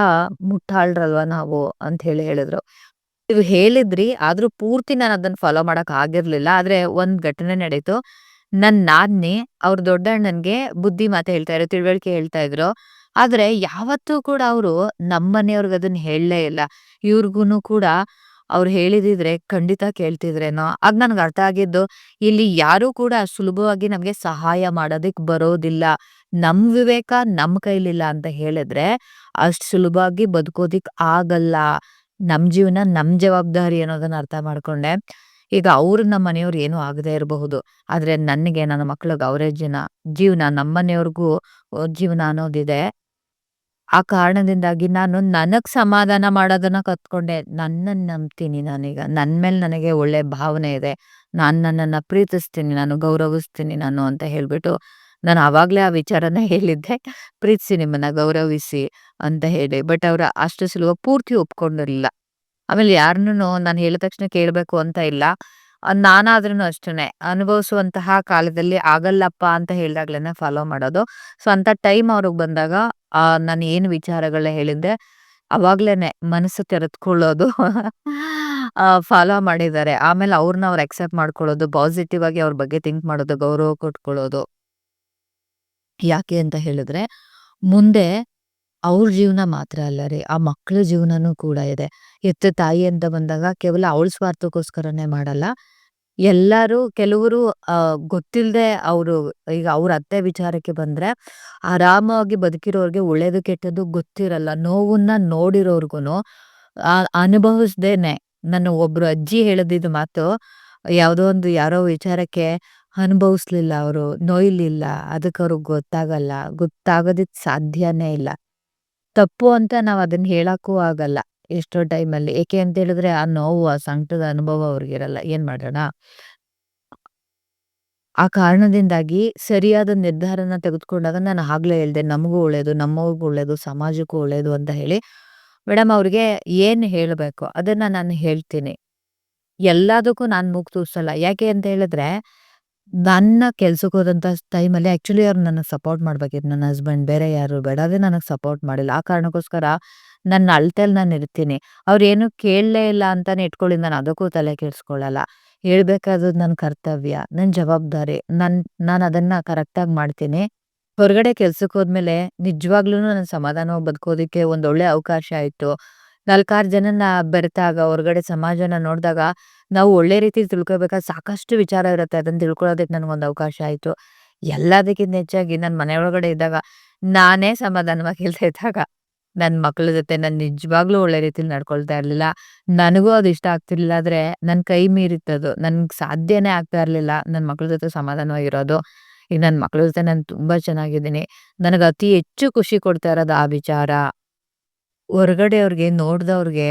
ಮುಟ್ಟಾಳ್ರಲ್ವಾ ನಾವು ಅಂತ ಹೇಳಿ ಹೇಳಿದ್ರು. ನೀವು ಹೇಳಿದ್ರಿ ಆದ್ರೂ ಪೂರ್ತಿ ನಾನು ಅದನ್ನ ಫಾಲೋ ಮಾಡಕ್ ಆಗಿರ್ಲಿಲ್ಲ. ಆದ್ರೆ ಒಂದ್ ಘಟನೆ ನಡೀತು. ನನ್ ನಾದ್ನಿ ಅವ್ರ ದೊಡ್ಡಣ್ಣನ್ಗೆ ಬುದ್ಧಿ ಮಾತು ಹೇಳ್ತಾ ಇದ್ರು, ತಿಳುವಳಿಕೆ ಹೇಳ್ತಾ ಇದ್ರು. ಆದ್ರೆ ಯಾವತ್ತೂ ಕೂಡ ಅವ್ರು ನಮ್ಮನೆಯವ್ರಿಗೆ ಅದನ್ನ ಹೇಳಲೇ ಇಲ್ಲ. ಇವ್ರಿಗೂನು ಕೂಡ ಅವ್ರು ಹೇಳಿದಿದ್ರೆ ಖಂಡಿತ ಕೇಳ್ತಿದ್ರೇನೋ. ಆಗ ನನ್ಗೆ ಅರ್ಥ ಆಗಿದ್ದು, ಇಲ್ಲಿ ಯಾರು ಕೂಡ ಸುಲಭವಾಗಿ ನಮ್ಗೆ ಸಹಾಯ ಮಾಡೋದಿಕ್ ಬರೋದಿಲ್ಲ. ನಮ್ ವಿವೇಕ ನಮ್ ಕೈಲಿಲ್ಲ ಅಂತ ಹೇಳಿದ್ರೆ, ಅಷ್ಟ್ ಸುಲಭವಾಗಿ ಬದುಕೋದಿಕ್ ಆಗಲ್ಲ. ನಮ್ ಜೀವನ ನಮ್ ಜವಾಬ್ದಾರಿ ಅನ್ನೋದನ್ನ ಅರ್ಥ ಮಾಡ್ಕೊಂಡೆ. ಈಗ ಅವ್ರು ನಮ್ಮ ಮನೆಯವ್ರು ಏನು ಆಗದೆ ಇರಬಹುದು. ಆದ್ರೆ ನನ್ಗೆ ನನ್ನ ಮಕ್ಳಿಗೆ ಅವರೇ ಜೀವನ ಜೀವನ ನಮ್ಮನೆಯವ್ರಿಗೂ ಜೀವನ ಅನ್ನೋದಿದೆ. ಆ ಕಾರಣದಿಂದಾಗಿ ನಾನು ನನಗ್ ಸಮಾಧಾನ ಮಾಡೋದನ್ನ ಕತ್ಕೊಂಡೆ. ನನ್ನನ್ ನಂಬ್ತೀನಿ ನಾನೀಗ. ನನ್ ಮೇಲೆ ನನಗೆ ಒಳ್ಳೆ ಭಾವನೆ ಇದೆ. ನಾನ್ ನನ್ನನ್ನ ಪ್ರೀತಿಸ್ತೀನಿ ನಾನು, ಗೌರವಿಸ್ತೀನಿ ನಾನು ಅಂತ ಹೇಳ್ಬಿಟ್ಟು, ನಾನು ಆವಾಗ್ಲೇ ಆ ವಿಚಾರನ ಹೇಳಿದ್ದೆ. ಪ್ರೀತಿಸಿ ನಿಮ್ಮನ್ನ ಗೌರವಿಸಿ ಅಂತ ಹೇಳಿ. ಬಟ್ ಅವ್ರು ಅಷ್ಟು ಸುಲಭ ಪೂರ್ತಿ ಒಪ್ಕೊಂಡಿರ್ಲಿಲ್ಲ. ಆಮೇಲೆ ಯಾರನ್ನೂ ನಾನು ಹೇಳಿದ ತಕ್ಷಣ ಕೇಳ್ಬೇಕು ಅಂತ ಇಲ್ಲ. ನಾನಾದ್ರೂನು ಅಷ್ಟೇನೆ ಅನುಭವಿಸುವಂತಹ ಕಾಲದಲ್ಲಿ ಆಗಲ್ಲಪ್ಪ ಅಂತ ಹೇಳ್ದಾಗ್ಲೇನೆ ಫಾಲೋ ಮಾಡೋದು. ಸೊ ಅಂತ ಟೈಮ್ ಅವ್ರಿಗೆ ಬಂದಾಗ ಆ ನಾನು ಏನು ವಿಚಾರಗಳ ಹೇಳಿದ್ದೆ ಅವಾಗ್ಲೇನೆ ಮನಸ್ಸು ತೆರೆದ್ಕೊಳ್ಳೋದು ಫಾಲೋ ಮಾಡಿದ್ದಾರೆ. ಆಮೇಲೆ ಅವ್ರನ್ನ ಅವ್ರು ಅಕ್ಸೆಪ್ಟ್ ಮಾಡ್ಕೊಳ್ಳೋದು, ಪಾಸಿಟಿವ್ ಆಗಿ ಅವ್ರ ಬಗ್ಗೆ ಥಿಂಕ್ ಮಾಡೋದು, ಗೌರವ ಕೊಟ್ಕೊಳ್ಳೋದು. ಯಾಕೆ ಅಂತ ಹೇಳಿದ್ರೆ, ಮುಂದೆ ಅವ್ರ ಜೀವನ ಮಾತ್ರ ಅಲ್ಲ ರೀ, ಆ ಮಕ್ಳ ಜೀವನನೂ ಕೂಡ ಇದೆ. ಹೆತ್ತ ತಾಯಿ ಅಂತ ಬಂದಾಗ ಕೇವಲ ಅವಳ ಸ್ವಾರ್ಥಕ್ಕೋಸ್ಕರನೇ ಮಾಡಲ್ಲ. ಎಲ್ಲರೂ ಕೆಲವರು ಗೊತ್ತಿಲ್ಲದೆ ಅವ್ರು ಈಗ ಅವ್ರ ಅತ್ತೆ ವಿಚಾರಕ್ಕೆ ಬಂದ್ರೆ, ಆರಾಮಾಗಿ ಬದುಕಿರೋರ್ಗೆ ಒಳ್ಳೇದು ಕೆಟ್ಟದ್ದು ಗೊತ್ತಿರಲ್ಲ. ನೋವನ್ನ ನೋಡಿರೋರ್ಗುನು ಆ ಅನುಭವಿಸ್ದೇನೆ ನನ್ನ ಒಬ್ರು ಅಜ್ಜಿ ಹೇಳದಿದ್ದ ಮಾತು, ಯಾವುದೋ ಒಂದು ಯಾರೋ ವಿಚಾರಕ್ಕೆ ಅನುಭವಿಸ್ಲಿಲ್ಲ ಅವರು, ನೋಯ್ಲಿಲ್ಲ. ಅದಕ್ಕೆ ಅವ್ರಿಗೆ ಗೊತ್ತಾಗಲ್ಲ. ಗೊತ್ತಾಗೋದಿಕ್ ಸಾಧ್ಯನೇ ಇಲ್ಲ. ತಪ್ಪು ಅಂತ ನಾವು ಅದನ್ನ ಹೇಳಕ್ಕೂ ಆಗಲ್ಲ. ಎಷ್ಟೋ ಟೈಮಲ್ಲಿ. ಏಕೆ ಅಂತ ಹೇಳಿದ್ರೆ ಆ ನೋವು, ಆ ಸಂಕಟದ ಅನುಭವ ಅವ್ರಿಗಿರಲ್ಲ. ಏನ್ ಮಾಡೋಣ? ಆ ಕಾರಣದಿಂದಾಗಿ ಸರಿಯಾದ ನಿರ್ಧಾರನ ತೆಗೆದುಕೊಂಡಾಗ ನಾನು ಆಗ್ಲೇ ಹೇಳ್ದೆ, ನಮಗೂ ಒಳ್ಳೇದು, ನಮ್ಮವ್ರಿಗೂ ಒಳ್ಳೇದು, ಸಮಾಜಕ್ಕೂ ಒಳ್ಳೇದು ಅಂತ ಹೇಳಿ. ಮೇಡಮ್ ಅವ್ರಿಗೆ ಏನ್ ಹೇಳ್ಬೇಕು ಅದನ್ನ ನಾನು ಹೇಳ್ತೀನಿ. ಎಲ್ಲದಕ್ಕೂ ನಾನು ಮೂಗು ತೂರ್ಸಲ್ಲ. ಯಾಕೆ ಅಂತ ಹೇಳಿದ್ರೆ, ನನ್ನ ಕೆಲ್ಸಕ್ಕೆ ಹೋದಂತ ಟೈಮಲ್ಲಿ ಆಕ್ಚುಲಿ ಅವ್ರು ನನಗೆ ಸಪೋರ್ಟ್ ಮಾಡ್ಬೇಕಿತ್ತು ನನ್ನ ಹಸ್ಬೆಂಡ್. ಬೇರೆ ಯಾರು ಬೇಡ. ಅದೇ ನನಗ್ ಸಪೋರ್ಟ್ ಮಾಡಿಲ್ಲ. ಆ ಕಾರಣಕ್ಕೋಸ್ಕರ ನನ್ನ ಅಳತೆಲ್ ನಾನು ಇರ್ತೀನಿ. ಅವ್ರೇನು ಕೇಳಲೇ ಇಲ್ಲ ಅಂತಾನೆ ಇಟ್ಕೊಳ್ಳಿ ನಾನು ಅದಕ್ಕೂ ತಲೆ ಕೆಡಿಸ್ಕೊಳ್ಳಲ್ಲ. ಹೇಳ್ಬೇಕಾದದ್ದು ನನ್ನ ಕರ್ತವ್ಯ, ನನ್ನ ಜವಾಬ್ದಾರಿ. ನನ್ ನಾನು ಅದನ್ನ ಕರೆಕ್ಟಾಗಿ ಮಾಡ್ತೀನಿ. ಹೊರಗಡೆ ಕೆಲ್ಸಕ್ಕೆ ಹೋದ್ಮೇಲೆ ನಿಜವಾಗ್ಲೂ ನನ್ನ ಸಮಾಧಾನವಾಗಿ ಬದುಕೋದಿಕ್ಕೆ ಒಂದೊಳ್ಳೆ ಅವಕಾಶ ಆಯ್ತು. 4-6 ಜನನ ಬೆರೆತಾಗ, ಹೊರಗಡೆ ಸಮಾಜನ ನೋಡಿದಾಗ ನಾವು ಒಳ್ಳೆ ರೀತಿ ತಿಳ್ಕೊಬೇಕಾದ ಸಾಕಷ್ಟು ವಿಚಾರ ಇರುತ್ತೆ. ಅದನ್ನ ತಿಳ್ಕೊಳ್ಳೋದಕ್ಕೆ ನನಗೊಂದು ಅವಕಾಶ ಆಯ್ತು. ಎಲ್ಲದಕ್ಕಿಂತ ಹೆಚ್ಚಾಗಿ ನನ್ ಮನೆ ಒಳಗಡೆ ಇದ್ದಾಗ, ನಾನೇ ಸಮಾಧಾನವಾಗಿ ಇಲ್ದೇ ಇದ್ದಾಗ, ನನ್ ಮಕ್ಳ ಜೊತೆ ನಾನು ನಿಜವಾಗ್ಲೂ ಒಳ್ಳೆ ರೀತಿಲಿ ನಡ್ಕೊಳ್ತಾ ಇರ್ಲಿಲ್ಲ. ನನಗೂ ಅದು ಇಷ್ಟ ಆಗ್ತಿರ್ಲಿಲ್ಲ. ಆದ್ರೆ ನನ್ ಕೈ ಮೀರಿತ್ತದು. ನನ್ಗ್ ಸಾಧ್ಯನೇ ಆಗ್ತಾ ಇರ್ಲಿಲ್ಲ ನನ್ ಮಕ್ಳ ಜೊತೆ ಸಮಾಧಾನವಾಗಿರೋದು. ಈಗ ನನ್ ಮಕ್ಳ ಜೊತೆ ನಾನು ತುಂಬಾ ಚೆನ್ನಾಗಿದ್ದೀನಿ. ನನಗೆ ಅತಿ ಹೆಚ್ಚು ಖುಷಿ ಕೊಡ್ತಾ ಇರೋದು ಆ ವಿಚಾರ. ಹೊರಗಡೆಯವ್ರಿಗೆ ನೋಡ್ದವ್ರಿಗೆ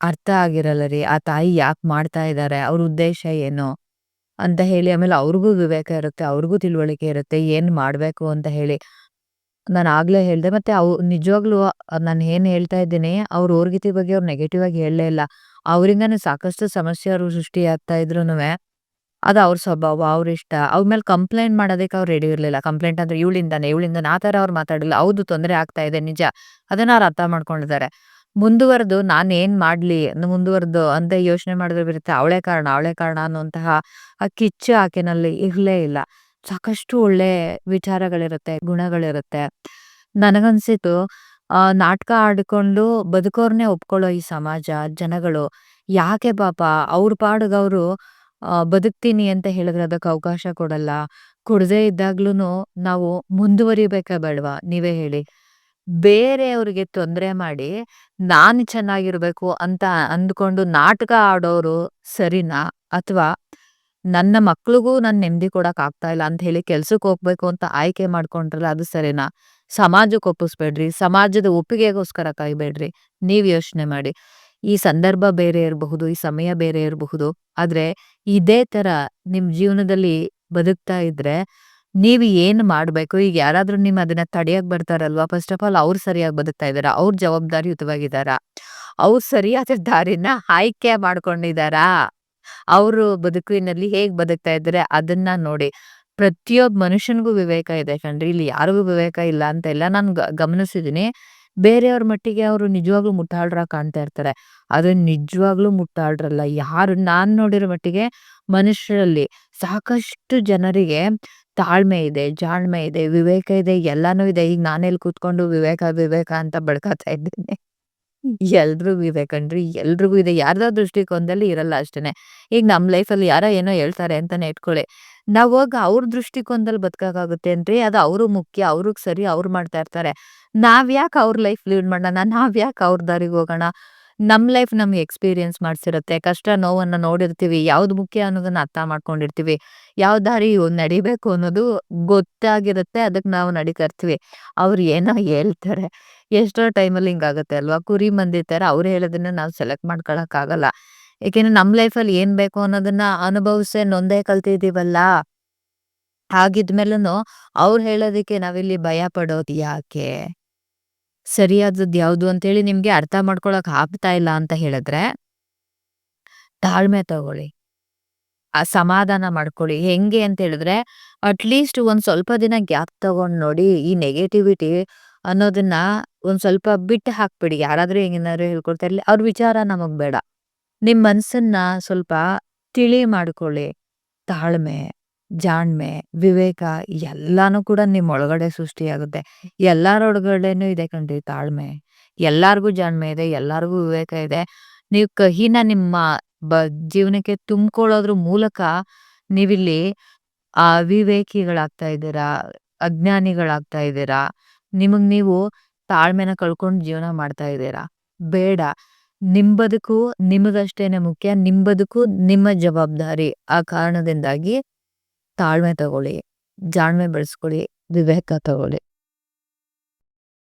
ಅರ್ಥ ಆಗಿರಲ್ಲ ರೀ. ಆ ತಾಯಿ ಯಾಕ್ ಮಾಡ್ತಾ ಇದ್ದಾರೆ? ಅವ್ರ ಉದ್ದೇಶ ಏನು? ಅಂತ ಹೇಳಿ ಆಮೇಲೆ ಅವ್ರಿಗೂ ವಿವೇಕ ಇರುತ್ತೆ. ಅವ್ರಿಗೂ ತಿಳುವಳಿಕೆ ಇರುತ್ತೆ. ಏನ್ ಮಾಡ್ಬೇಕು ಅಂತ ಹೇಳಿ. ನಾನು ಆಗ್ಲೇ ಹೇಳ್ದೆ. ಮತ್ತೆ ಅವ್ ನಿಜವಾಗ್ಲೂ ನಾನು ಏನು ಹೇಳ್ತಾ ಇದ್ದೀನಿ, ಅವ್ರ ಓರ್ಗಿತಿ ಬಗ್ಗೆ ಅವ್ರು ನೆಗೆಟಿವ್ ಆಗಿ ಹೇಳಲೇ ಇಲ್ಲ. ಅವ್ರಿಂದಾನೇ ಸಾಕಷ್ಟು ಸಮಸ್ಯೆ ಅವ್ರಿಗೆ ಸೃಷ್ಟಿಯಾಗ್ತಾ ಇದ್ರೂನುವೆ, ಅದು ಅವ್ರ ಸ್ವಭಾವ, ಅವ್ರ ಇಷ್ಟ. ಅವ್ರ ಮೇಲೆ ಕಂಪ್ಲೇಂಟ್ ಮಾಡೋದಕ್ಕೆ ಅವ್ರು ರೆಡಿ ಇರ್ಲಿಲ್ಲ. ಕಂಪ್ಲೇಂಟ್ ಅಂದ್ರೆ ಇವ್ಳಿಂದಾನೆ, ಇವಳಿಂದ ಆ ತರ ಅವ್ರು ಮಾತಾಡಿಲ್ಲ. ಹೌದು ತೊಂದರೆ ಆಗ್ತಾ ಇದೆ ನಿಜ. ಅದನ್ನ ಅವ್ರು ಅರ್ಥ ಮಾಡ್ಕೊಂಡಿದ್ದಾರೆ. ಮುಂದುವರೆದು ನಾನು ಏನ್ ಮಾಡ್ಲಿ? ಮುಂದುವರೆದು ಅಂತ ಯೋಚನೆ ಮಾಡಿದ್ರೆ ಬಿರುತ್ತೆ ಅವಳೆ ಕಾರಣ, ಅವಳೆ ಕಾರಣ ಅನ್ನುವಂತಹ ಆ ಕಿಚ್ಚು ಆಕೆನಲ್ಲಿ ಇರ್ಲೇ ಇಲ್ಲ. ಸಾಕಷ್ಟು ಒಳ್ಳೆ ವಿಚಾರಗಳಿರುತ್ತೆ, ಗುಣಗಳಿರುತ್ತೆ. ನನಗನ್ಸಿತು ಆ ನಾಟಕ ಆಡ್ಕೊಂಡು ಬದುಕೋರ್ನೇ ಒಪ್ಕೊಳ್ಳೋ ಈ ಸಮಾಜ, ಜನಗಳು ಯಾಕೆ ಪಾಪ ಅವ್ರ ಪಾಡಿಗವ್ರು ಬದುಕ್ತೀನಿ ಅಂತ ಹೇಳಿದ್ರೆ ಅದಕ್ಕೆ ಅವಕಾಶ ಕೊಡಲ್ಲ. ಕೊಡದೇ ಇದ್ದಾಗ್ಲೂ ನಾವು ಮುಂದುವರಿಬೇಕಾ ಬೇಡವಾ ನೀವೇ ಹೇಳಿ. ಬೇರೆಯವ್ರಿಗೆ ತೊಂದ್ರೆ ಮಾಡಿ, ನಾನು ಚೆನ್ನಾಗಿರ್ಬೇಕು ಅಂತ ಅಂದ್ಕೊಂಡು ನಾಟಕ ಆಡೋರು ಸರಿನಾ? ಅಥವಾ ನನ್ನ ಮಕ್ಳಿಗೂ ನಾನು ನೆಮ್ಮದಿ ಕೊಡಕ್ ಆಗ್ತಾ ಇಲ್ಲ ಅಂತ ಹೇಳಿ ಕೆಲ್ಸಕ್ಕೆ ಹೋಗ್ಬೇಕು ಅಂತ ಆಯ್ಕೆ ಮಾಡ್ಕೊಂಡ್ರಲ್ಲ ಅದು ಸರಿನಾ? ಸಮಾಜಕ್ಕೆ ಒಪ್ಪಿಸ್ಬೇಡ್ರಿ. ಸಮಾಜದ ಒಪ್ಪಿಗೆಗೋಸ್ಕರ ಕಾಯ್ಬೇಡ್ರಿ. ನೀವ್ ಯೋಚನೆ ಮಾಡಿ. ಈ ಸಂದರ್ಭ ಬೇರೆ ಇರಬಹುದು, ಈ ಸಮಯ ಬೇರೆ ಇರಬಹುದು. ಆದ್ರೆ ಇದೇ ತರ ನಿಮ್ ಜೀವನದಲ್ಲಿ ಬದುಕ್ತಾ ಇದ್ರೆ ನೀವ್ ಏನ್ ಮಾಡ್ಬೇಕು? ಈಗ ಯಾರಾದ್ರೂ ನಿಮ್ ಅದನ್ನ ತಡೆಯಕ್ ಬರ್ತಾರಲ್ವಾ? ಫಸ್ಟ್ ಆಫ್ ಆಲ್ ಅವ್ರು ಸರಿಯಾಗಿ ಬದುಕ್ತಾ ಇದಾರ ಅವ್ರ ಜವಾಬ್ದಾರಿಯುತವಾಗಿದಾರ ಅವ್ರು ಸರಿಯಾದ ದಾರಿನ ಆಯ್ಕೆ ಮಾಡ್ಕೊಂಡಿದಾರಾ ಅವರು ಬದುಕಿನಲ್ಲಿ ಹೇಗ್ ಬದುಕ್ತಾ ಇದ್ದಾರೆ ಅದನ್ನ ನೋಡಿ. ಪ್ರತಿಯೊಬ್ಬ ಮನುಷ್ಯನಿಗೂ ವಿವೇಕ ಇದೆ ಕಣ್ರಿ ಇಲ್ಲಿ ಯಾರಿಗೂ ವಿವೇಕ ಇಲ್ಲ ಅಂತ ಎಲ್ಲ ನಾನು ಗಮನಿಸಿದೀನಿ. ಬೇರೆಯವ್ರ ಮಟ್ಟಿಗೆ ಅವರು ನಿಜವಾಗ್ಲೂ ಮುಟ್ಟಾಳ್ರ ಕಾಣ್ತಾ ಇರ್ತಾರೆ. ಆದ್ರೆ ನಿಜವಾಗ್ಲೂ ಮುಟ್ಟಾಳ್ರಲ್ಲ. ಯಾರು ನಾನ್ ನೋಡಿರೋ ಮಟ್ಟಿಗೆ ಮನುಷ್ಯರಲ್ಲಿ ಸಾಕಷ್ಟು ಜನರಿಗೆ ತಾಳ್ಮೆ ಇದೆ, ಜಾಣ್ಮೆ ಇದೆ, ವಿವೇಕ ಇದೆ, ಎಲ್ಲಾನು ಇದೆ. ಈಗ ನಾನೆಲ್ಲಿ ಕೂತ್ಕೊಂಡು ವಿವೇಕ, ವಿವೇಕ ಅಂತ ಬಳ್ಕಾತಾ ಇದ್ದೀನಿ. ಎಲ್ರಿಗೂ ಇದೆ ಕಣ್ರಿ ಎಲ್ರಿಗೂ ಇದೆ. ಯಾರ್ದೋ ದೃಷ್ಟಿಕೋನದಲ್ಲಿ ಇರಲ್ಲ ಅಷ್ಟೇನೆ. ಈಗ ನಮ್ ಲೈಫಲ್ಲಿ ಯಾರೋ ಏನೋ ಹೇಳ್ತಾರೆ ಅಂತಾನೆ ಇಟ್ಕೊಳ್ಳಿ. ನಾವ್ ಹೋಗ್ ಅವ್ರ ದೃಷ್ಟಿಕೋನದಲ್ಲಿ ಅಂದ್ರೆ ಅದು ಅವರು ಮುಖ್ಯ, ಅವ್ರಿಗೆ ಸರಿ ಅವ್ರು ಮಾಡ್ತಾ ಇರ್ತಾರೆ. ನಾವ್ಯಾಕ್ ಅವ್ರ ಲೈಫ್ ಲೀಡ್ ಮಾಡೋಣ? ನಾವ್ಯಾಕ್ ಅವ್ರ ದಾರಿಗೆ ಹೋಗೋಣ? ನಮ್ ಲೈಫ್ ನಮ್ಗೆ ಎಕ್ಸ್‌ಪೀರಿಯನ್ಸ್ ಮಾಡ್ಸಿರುತ್ತೆ. ಕಷ್ಟ ನೋವನ್ನ ನೋಡಿರ್ತೀವಿ. ಯಾವ್ದು ಮುಖ್ಯ ಅನ್ನೋದನ್ನ ಅರ್ಥ ಮಾಡ್ಕೊಂಡಿರ್ತೀವಿ. ಯಾವ ದಾರಿ ನಡಿಬೇಕು ಅನ್ನೋದು ಗೊತ್ತಾಗಿರುತ್ತೆ. ಅದಕ್ ನಾವು ನಡೀತಾ ಇರ್ತೀವಿ. ಅವ್ರು ಏನೋ ಹೇಳ್ತಾರೆ. ಎಷ್ಟೋ ಟೈಮಲ್ಲಿ ಹಿಂಗಾಗುತ್ತೆ ಅಲ್ವಾ? ಕುರಿ ಮಂದಿ ತರ ಅವ್ರು ಹೇಳೋದನ್ನ ನಾವು ಸೆಲೆಕ್ಟ್ ಮಾಡ್ಕೊಳಕ್ಕಾಗಲ್ಲ ನಮ್ಮ ನಮ್ ಲೈಫಲ್ಲಿ ಏನ್ ಬೇಕು ಅನ್ನೋದನ್ನ ಅನುಭವಿಸೇ ನೊಂದೇ ಕಲ್ತಿದೀವಲ್ಲ. ಹಾಗಿದ್ಮೇಲೂ ಅವ್ರು ಹೇಳೋದಕ್ಕೆ ನಾವಿಲ್ಲಿ ಭಯ ಪಡೋದು ಯಾಕೆ? ಸರಿಯಾದದ್ದು ಯಾವ್ದು ಅಂತೇಳಿ ನಿಮ್ಗೆ ಅರ್ಥ ಮಾಡ್ಕೊಳಕ್ ಆಗ್ತಾ ಇಲ್ಲ ಅಂತ ಹೇಳಿದ್ರೆ, ತಾಳ್ಮೆ ತಗೊಳ್ಳಿ. ಆ ಸಮಾಧಾನ ಮಾಡ್ಕೊಳ್ಳಿ. ಹೆಂಗೆ ಅಂತ ಹೇಳಿದ್ರೆ ಅಟ್ಲೀಸ್ಟ್ ಒಂದ್ ಸ್ವಲ್ಪ ದಿನ ಗ್ಯಾಪ್ ತಗೊಂಡ್ ನೋಡಿ. ಈ ನೆಗೆಟಿವಿಟಿ ಅನ್ನೋದನ್ನ ಒಂದ್ ಸ್ವಲ್ಪ ಬಿಟ್ಟು ಹಾಕ್ಬಿಡಿ. ಯಾರಾದ್ರೂ ಹೆಂಗೇನಾದ್ರು ಹೇಳ್ಕೊಡ್ತಾ ಇರ್ಲಿ. ಅವ್ರ ವಿಚಾರ ನಮಗ್ ಬೇಡ. ನಿಮ್ ಮನ್ಸನ್ನ ಸ್ವಲ್ಪ ತಿಳಿ ಮಾಡ್ಕೊಳ್ಳಿ. ತಾಳ್ಮೆ, ಜಾಣ್ಮೆ, ವಿವೇಕ ಎಲ್ಲಾನು ಕೂಡ ನಿಮ್ ಒಳಗಡೆ ಸೃಷ್ಟಿಯಾಗುತ್ತೆ. ಎಲ್ಲಾರ್ ಒಳಗಡೆನೂ ಇದೆ ಕಣ್ರಿ ತಾಳ್ಮೆ. ಎಲ್ಲಾರ್ಗೂ ಜಾಣ್ಮೆ ಇದೆ, ಎಲ್ಲಾರ್ಗೂ ವಿವೇಕ ಇದೆ. ನೀವು ಕಹಿನ ನಿಮ್ಮ ಬ ಜೀವನಕ್ಕೆ ತುಂಬಿಕೊಳ್ಳೋದ್ರ ಮೂಲಕ ನೀವಿಲ್ಲಿ ಅವಿವೇಕಿಗಳಾಗ್ತಾ ಇದ್ದೀರಾ, ಅಜ್ಞಾನಿಗಳಾಗ್ತಾ ಇದ್ದೀರಾ. ನಿಮಗ್ ನೀವು ತಾಳ್ಮೆನ ಕಳ್ಕೊಂಡು ಜೀವನ ಮಾಡ್ತಾ ಇದ್ದೀರಾ. ಬೇಡ. ನಿಮ್ ಬದುಕು ನಿಮಗಷ್ಟೇನೆ ಮುಖ್ಯ. ನಿಮ್ ಬದುಕು ನಿಮ್ಮ ಜವಾಬ್ದಾರಿ. ಆ ಕಾರಣದಿಂದಾಗಿ ತಾಳ್ಮೆ ತಗೊಳ್ಳಿ, ಜಾಣ್ಮೆ ಬೆಳೆಸ್ಕೊಳ್ಳಿ, ವಿವೇಕ ತಗೊಳ್ಳಿ.